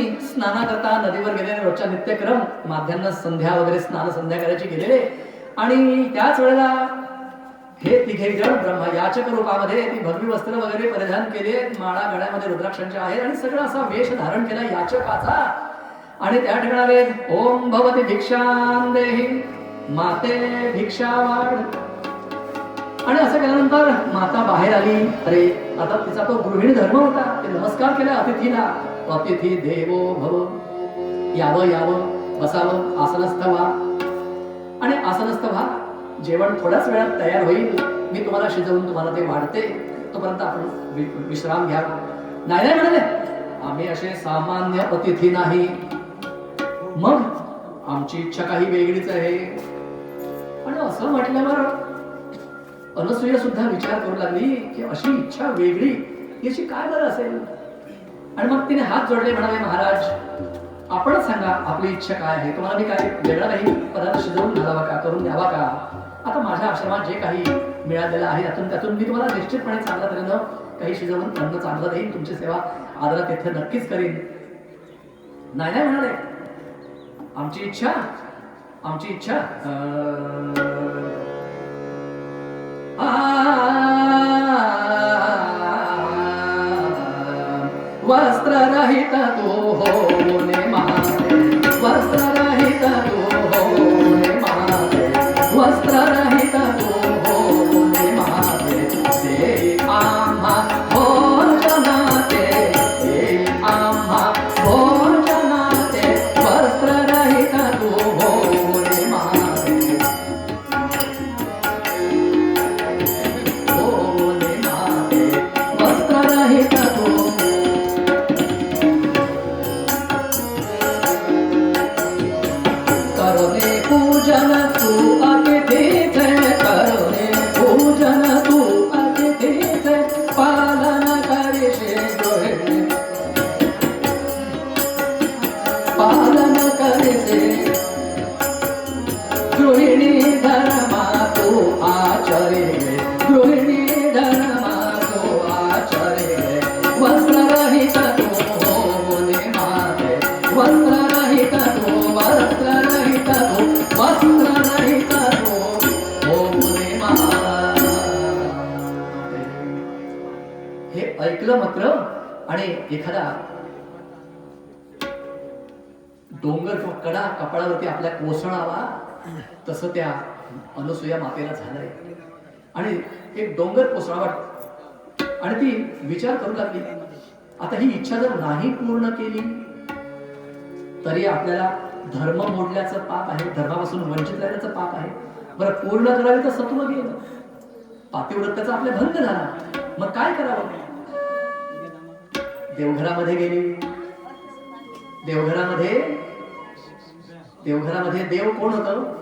स्नाना करता नदीवर गेलेले रोजच्या नित्यक्रम माध्यान्ह संध्या वगैरे स्नान संध्या करायची गेलेले. आणि त्याच वेळेला हे तिघे जण ब्रह्म याचक रूपामध्ये ती भगवी वस्त्र वगैरे परिधान केले माळा गळ्यामध्ये रुद्राक्षांचे आहेत आणि सगळं असा वेश धारण केला याचकाचा. आणि त्या ठिकाणाले ओम भवती भिक्षां देही माते भिक्षा वाढ. आणि असं केल्यानंतर माता बाहेर आली. अरे आता तिचा तो गृहिणी धर्म होता. ते नमस्कार केला अतिथीला. अतिथी देवो भव. यावं यावं बसावं आसनस्थ व्हा आणि आसनस्थ व्हा जेवण थोड्याच वेळात तयार होईल. मी तुम्हाला शिजवून तुम्हाला ते वाढते. तोपर्यंत आपण विश्राम घ्या. नाही नाही म्हणाले. आम्ही असे सामान्य अतिथी नाही. मग आमची इच्छा काही वेगळीच आहे. पण असं म्हटल्यावर अनसूया सुद्धा विचार करू लागली की अशी इच्छा वेगळी याची काय बरं असेल? आणि मग तिने हात जोडले म्हणाले महाराज आपण सांगा आपली इच्छा काय आहे? तुम्हाला मी काही वेगळा काही पदार्थ शिजवून घालावा का? करून द्यावा का? आता माझ्या आश्रमात जे काही मिळालेलं आहे त्यातून त्यातून मी तुम्हाला निश्चितपणे चांगल्या तऱ्हेनं काही शिजवून अन्न चांगलं देईन तुमची सेवा आदरात तिथे नक्कीच करीन. नाही नाही म्हणाले आमची इच्छा आमची इच्छा आ रहित तू हो Jamaku एखादा डोंगर किंवा कडा कपाळावरती आपल्या कोसळावा तसं त्या अनुसूया मातेला झालंय. आणि एक डोंगर कोसळावा. आणि ती विचार करू लागली. आता ही इच्छा जर नाही पूर्ण केली तरी आपल्याला धर्म मोडल्याचं पाप आहे धर्मापासून वंचित राहण्याचं पाप आहे. बरं पूर्ण करावे तर सत्व गेलं. पातिव्रत्याचा आपल्या भंग झाला. मग काय करावं? देवघरामध्ये गेली. देवघरामध्ये? देवघरामध्ये देव कोण होतं?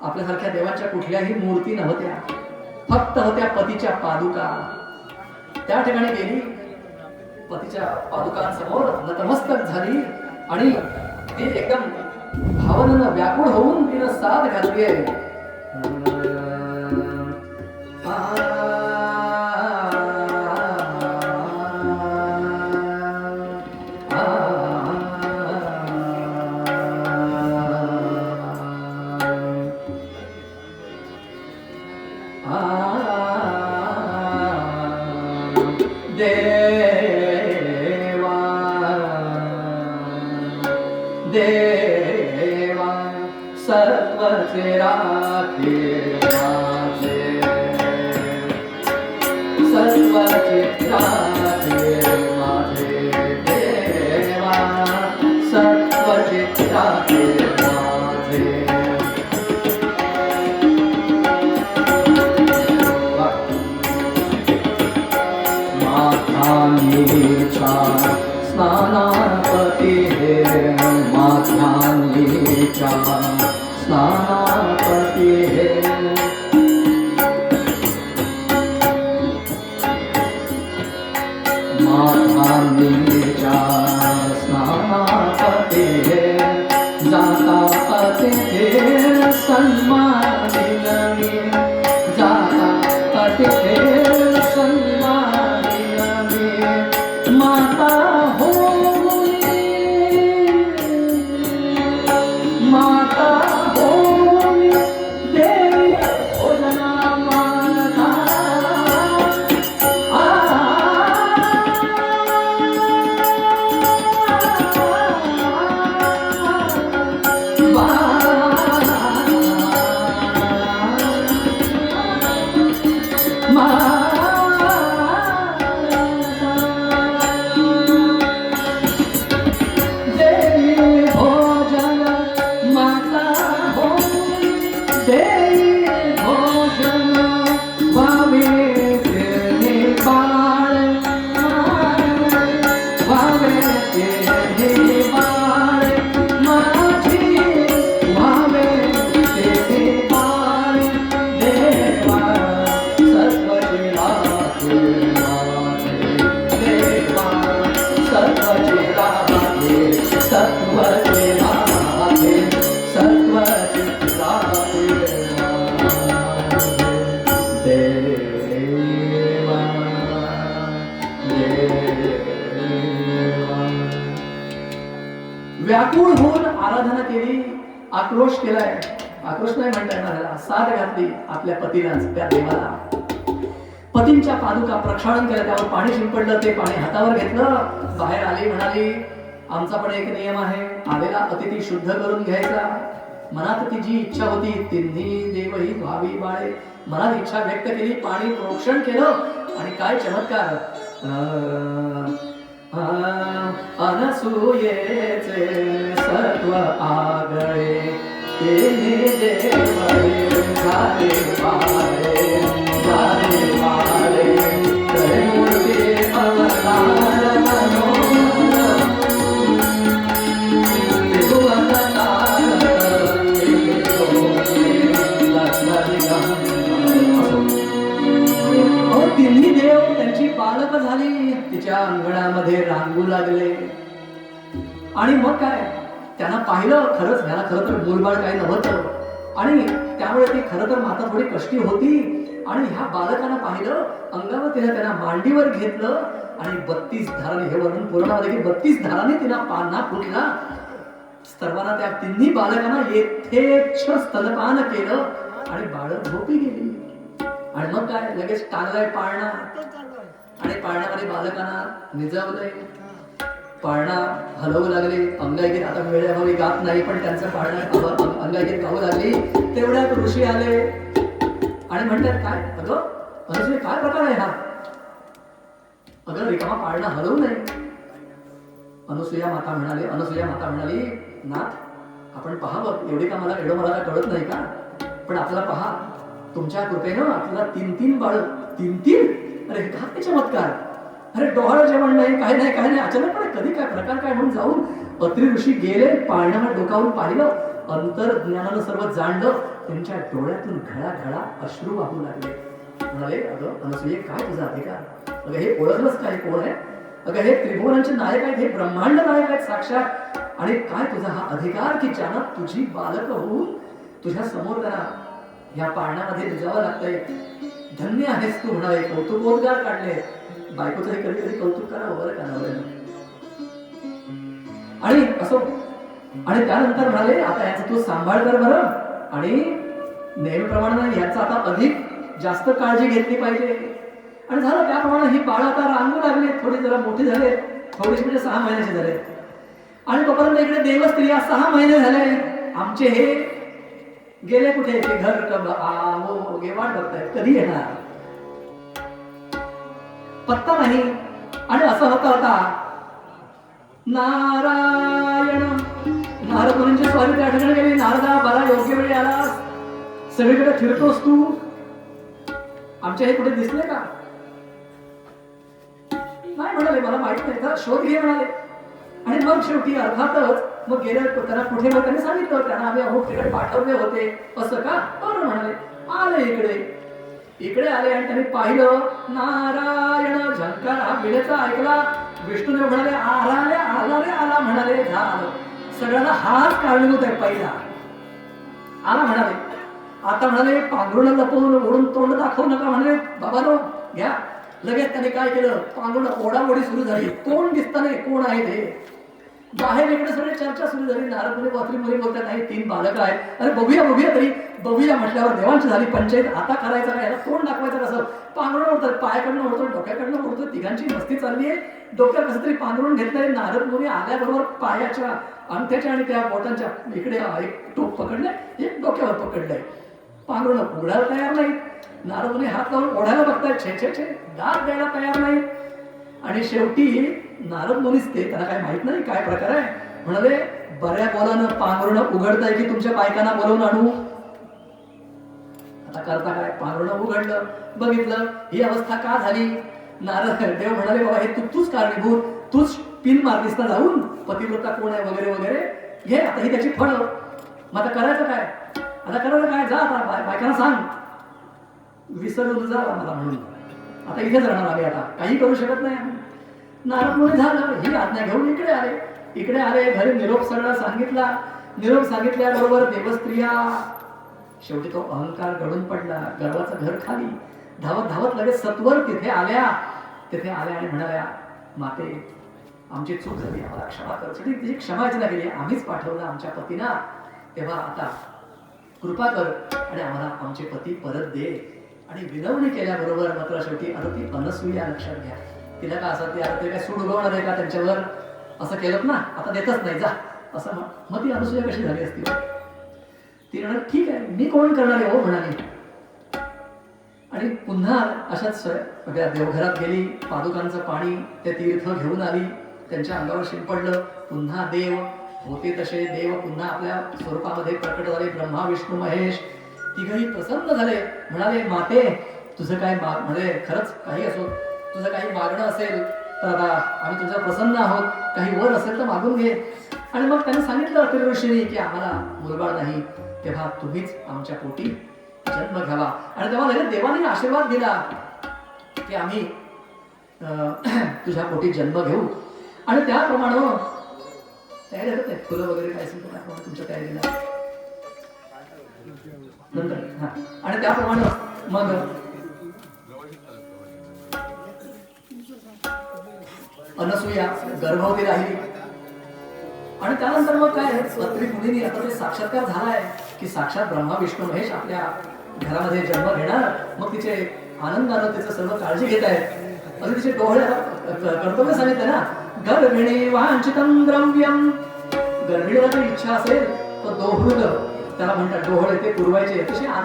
आपल्यासारख्या देवाच्या कुठल्याही मूर्ती नव्हत्या. फक्त होत्या पतीच्या पादुका. त्या ठिकाणी गेली. पतीच्या पादुकांसमोर नतमस्तक झाली आणि ती एकदम भावनेनं व्याकुळ होऊन तिनं साथ घातली आहे. देवा सर्वसे राखे सर्वसे राखे माधे देवा। सर्वसे राखे माधे स्नाना माथानीचा स्नानापती हे माथानीचा स्नानापती हे आक्रोश केलाय. आक्रोश नाही म्हणता येणार ह्याला. साथ घातली आपल्या पतीला त्या देवाला. पतींच्या पादुका प्रक्षाळन केलं त्यावर पाणी शिंपडलं ते पाणी हातावर घेतलं. बाहेर आली म्हणाली आमचा पण एक नियम आहे आलेला अतिथी शुद्ध करून घ्यायचा. मनात ती जी इच्छा होती तिन्ही देवही भावी बाळे. मनात इच्छा व्यक्त केली पाणी प्रोक्षण केलं आणि काय चमत्कार. अं, अनसूयेचे सत्व आगळे झाले झाले अवतार हो, तिन्ही देव त्यांची पालक झाली तिच्या अंगणामध्ये रांगू लागले. आणि मग काय? त्यांना पाहिलं खरंच ह्याला खरं तर मूलबाळ काही नव्हतं. आणि त्यामुळे ती खरं तर माता थोडी कष्टी होती. आणि ह्या बालकांना पाहिलं अंगावर तिला त्यांना मांडीवर घेतलं आणि बत्तीस धाराने हे वर्णन पुराणामध्ये की बत्तीस धाराने तिला पाना फुटला. सर्वांना त्या तिन्ही बालकांना येथेच स्तनपान केलं आणि बाळ झोपी गेली. आणि मग काय? लगेच टांगलाय पाळणा. आणि पाळण्यामध्ये बालकांना निजावलंय पाळणा हलवू लागले अंगाईगीत आता वेळेअभावी गात नाही पण त्यांचं पाळणा अंगाईगीत गाऊ लागली. तेवढ्यात ऋषी आले. आणि म्हणतात काय? अगं अनुसूया काय प्रकार आहे हा. अगं रिकामा पाळणा हलवू नये. अनुसूया माता म्हणाले अनुसूया माता म्हणाली नाथ आपण पहावं. एवढी का मला एवढं मला कळत नाही का? पण आपल्याला पहा तुमच्या कृपेनं आपल्याला तीन तीन बाळ तीन तीन अरे का ते चमत्कार अरे डोहाळं जेवण नाही काही नाही काही नाही. अचानकपणे कधी काय प्रकार काय म्हणून जाऊन अत्री ऋषी गेले पाळण्यावर डोकावून पाहिलं. अंतर्ज्ञानानं सर्व जाणलं. त्यांच्या डोळ्यातून घळा घळा अश्रू वाहू लागले. म्हणाले अगं अनुसूये काय तुझा अधिकार? अगं हे ओळखलंच काय कोण आहे? अगं हे त्रिभुवनांचे नायक आहेत हे ब्रह्मांड नायक आहेत साक्षात. आणि काय तुझा हा अधिकार की ज्यानं तुझी बालक होऊन तुझ्या समोर त्यांना या पाळण्यामध्ये निजावं लागतंय? धन्य आहेस तू म्हणाले. कौतुकोद्गार काढले. बायकोचं हे कधी कधी कौतुक करावं बरं का नवऱ्यानं. आणि असो आणि त्यानंतर म्हणाले आता याचा तू सांभाळ कर बरं. आणि नेहमीप्रमाणे याचा आता अधिक जास्त काळजी घेतली पाहिजे. आणि झालं त्याप्रमाणे ही बाळ आता रांगू लागले थोडी जरा मोठी झाले थोडीशी म्हणजे सहा महिन्याचे झाले. आणि तोपर्यंत इकडे देवस्त्रिया सहा महिने झाले. आमचे हे गेले कुठे? ते घर कब मो गे वाट बघतायत. कधी येणार? पत्ता नाही. आणि असं होता होता नारायण. नारद मुनींची स्वारी त्या ठिकाणी गेली. नारदा बरा योग्य वेळी आलास सगळीकडे फिरतोस तू. आमच्या हे कुठे दिसले का? नाही म्हणाले मला माहीत नाही. तर शोध घे म्हणाले. आणि मग शेवटी अर्थातच मग गेल्या त्यांना कुठे मग त्यांनी सांगितलं त्यांना आम्ही अमुक तिकडे पाठवले होते. असं का? बरं म्हणाले. आले इकडे. इकडे आले आणि त्यांनी पाहिलं नारायण झंकार हा ऐकला. विष्णूने म्हणाले आला रे आला रे आला म्हणाले झालं. सगळ्यांना हाच कारणीभूत आहे पहिला. आला म्हणाले आता म्हणाले पांघरुण लपवून ओढून तोंड दाखवू नका म्हणाले बाबा नो घ्या. लगेच त्याने काय केलं? पांघरुण ओढाओढी सुरू झाली. कोण दिसत नाही कोण आहे ते? बाहेर इकडे सगळे चर्चा सुरू झाली. नारदमध्ये मुनी वात्री मुली बोलतात नाही तीन बालक आहेत. अरे बघूया बघूया तरी. बघूया म्हटल्यावर देवांची झाली पंचायत आता करायचं काय याला तोंड दाखवायचं कसं? पांघरून ओढतात पायाकडनं ओढतो डोक्याकडनं ओढतो तिघांची मस्ती चालली आहे. डोक्यात कसं तरी पांघरून घेतलंय. नारद मुनी आल्याबरोबर पायाच्या अंगठ्याच्या आणि त्या बोटांच्या इकडे एक टोप पकडलंय. एक डोक्यावर पकडलंय. पांघरून उघडायला तयार नाही नारद मुनी हात लावून ओढायला बघताय छे छे छे. दात द्यायला तयार नाही आणि शेवटी नारद मुनीच ते त्यांना काय माहीत नाही काय प्रकार आहे. म्हणाले बऱ्या बोलानं पांघरुणं उघडताय की तुमच्या बायकांना बोलवून आणू? आता करता काय? पांघरुणं उघडलं बघितलं ही अवस्था का झाली? नारद देव म्हणाले बाबा हे तू तूच कारणीभूत. तूच पिन मारलीस ना जाऊन पतिव्रता कोण आहे? वगैरे वगैरे. घे आता ही त्याची फळं. मग आता करायचं काय? आता करायचं काय? जा आता बाय- बायकांना सांग. विसरून जा मला म्हणून. आता इथेच राहणार आम्ही आता. काही करू शकत नाही आम्ही. नारदमुळे झालं ही आज्ञा घेऊन इकडे आले. इकडे आले घरी निरोप सगळा सांगितला. निरोप सांगितल्याबरोबर देवस्त्रिया शेवटी तो अहंकार गळून पडला. गर्वाचं घर खाली. धावत धावत लगेच सत्वर तिथे आल्या. तिथे आल्या आणि म्हणाल्या माते आमची चूक झाली. आम्हाला क्षमा कर. शेवटी तिची क्षमा याचना केली. आम्हीच पाठवलं आमच्या पतीना तेव्हा आता कृपा कर आणि आम्हाला आमचे पती परत दे. आणि विनवणी केल्याबरोबर मात्र शेवटी अरे ती अनसुया लक्षात घ्या. तिला का असं ती अरे ते काय सूड उगवणार आहे का त्यांच्यावर? असं केलं ना? आता देतच नाही जा. असं मग ती अनसुया कशी झाली असती? ती म्हणाल ठीक आहे मी कोण करणार आहे हो? म्हणाली. आणि पुन्हा अशाच सगळ्या देवघरात गेली. पादुकांचं पाणी ते तीर्थ घेऊन आली. त्यांच्या अंगावर शिंपडलं पुन्हा देव होते तसे देव पुन्हा आपल्या स्वरूपामध्ये प्रकट झाले. ब्रह्मा विष्णू महेश तिघही प्रसन्न झाले. म्हणाले माते तुझं काय म्हणजे खरंच काही असो तुझं काही मागणं असेल तर आता आम्ही तुझं प्रसन्न आहोत. काही वर असेल तर मागून घे. आणि मग त्यांनी सांगितलं अतिर ऋषीने की आम्हाला मुलबाळ नाही तेव्हा तुम्हीच आमच्या पोटी जन्म घ्यावा. आणि तेव्हा लगेच देवाने आशीर्वाद दिला की आम्ही अं, तुझ्या पोटी जन्म घेऊ. आणि त्याप्रमाणे तयारी होत. फुलं वगैरे काय असेल तुमच्या तयारीला. आणि त्याप्रमाणे मग अनसुया गर्भवती राहिली. आणि त्यानंतर मग काय पत्री मुलींनी आता ते साक्षात्कार झालाय की साक्षात ब्रह्मा विष्णू महेश आपल्या घरामध्ये जन्म घेणार मग तिचे आनंदानं तिचं सर्व काळजी घेत आहेत. असे तिचे डोळे कर्तव्य सांगितलं ना? गर्भिणी वांछितम द्रव्यम गर्भिणीला जर इच्छा असेल तर दोहृद. त्याला म्हणतात डोहळे ते पुरवायचे तसे